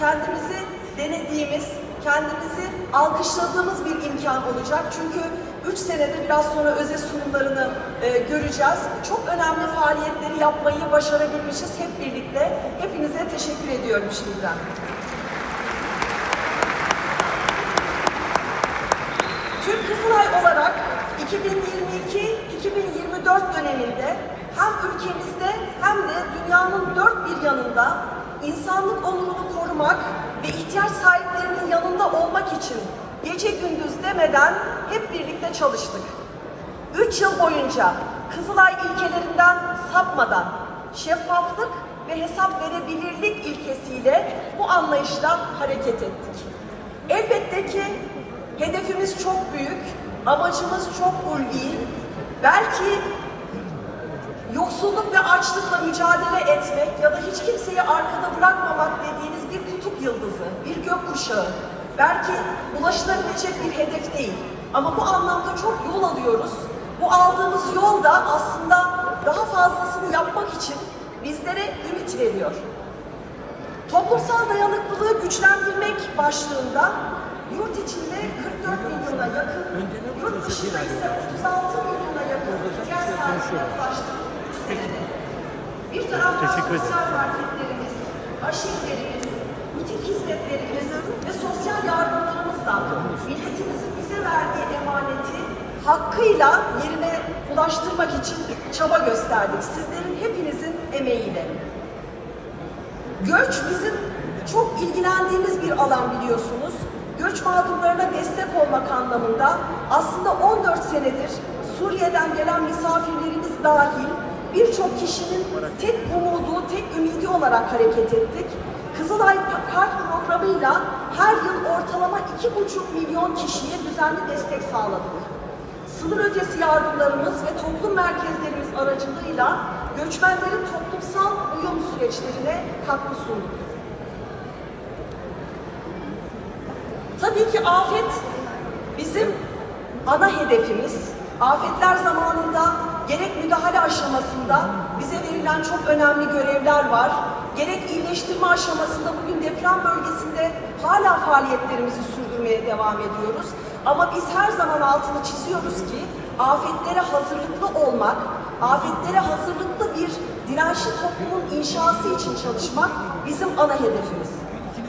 kendimizi denediğimiz, kendimizi alkışladığımız bir imkan olacak. Çünkü 3 senede biraz sonra özel sunumlarını e, göreceğiz. Çok önemli faaliyetleri yapmayı başarabilmişiz hep birlikte. Hepinize teşekkür ediyorum şimdiden. Türk Kızılay olarak 2022-2024 döneminde hem ülkemizde hem de dünyanın dört bir yanında insanlık onurunu korumak ve ihtiyaç sahiplerinin yanında olmak için gece gündüz demeden hep birlikte çalıştık. Üç yıl boyunca Kızılay ilkelerinden sapmadan şeffaflık ve hesap verebilirlik ilkesiyle bu anlayışla hareket ettik. Elbette ki hedefimiz çok büyük, amacımız çok ulvi. Belki yoksulluk ve açlıkla mücadele etmek ya da hiç kimseyi arkada bırakmamak dediğiniz bir kutup yıldızı, bir gökkuşağı. Belki ulaşılabilecek bir hedef değil. Ama bu anlamda çok yol alıyoruz. Bu aldığımız yol da aslında daha fazlasını yapmak için bizlere ümit veriyor. Toplumsal dayanıklılığı güçlendirmek başlığında yurt içinde 44 milyona yakın, yurt dışında ise 36 milyona yakın ihtiyaç sahibine ulaştık bu senede. Bir taraftan Teşekkür ederim. marketlerimiz, aşirelerimiz, butik hizmetlerimiz ve sosyal yardımlarımızla milletimizin bize verdiği emaneti hakkıyla yerine ulaştırmak için çaba gösterdik. Sizlerin hepinizin emeğiyle. Göç bizim çok ilgilendiğimiz bir alan biliyorsunuz. Göç mağdurlarına destek olmak anlamında aslında 14 senedir Suriye'den gelen misafirlerimiz dahil birçok kişinin tek umudu, tek ümidi olarak hareket ettik. Kızılay Kart programıyla her yıl ortalama 2,5 milyon kişiye düzenli destek sağladık. Sınır ötesi yardımlarımız ve toplum merkezlerimiz aracılığıyla göçmenlerin toplumsal uyum süreçlerine katkı sunduk. Tabii ki afet bizim ana hedefimiz. Afetler zamanında gerek müdahale aşamasında bize verilen çok önemli görevler var. Gerek iyileştirme aşamasında bugün deprem bölgesinde hala faaliyetlerimizi sürdürmeye devam ediyoruz. Ama biz her zaman altını çiziyoruz ki afetlere hazırlıklı olmak, afetlere hazırlıklı bir dirençli toplumun inşası için çalışmak bizim ana hedefimiz.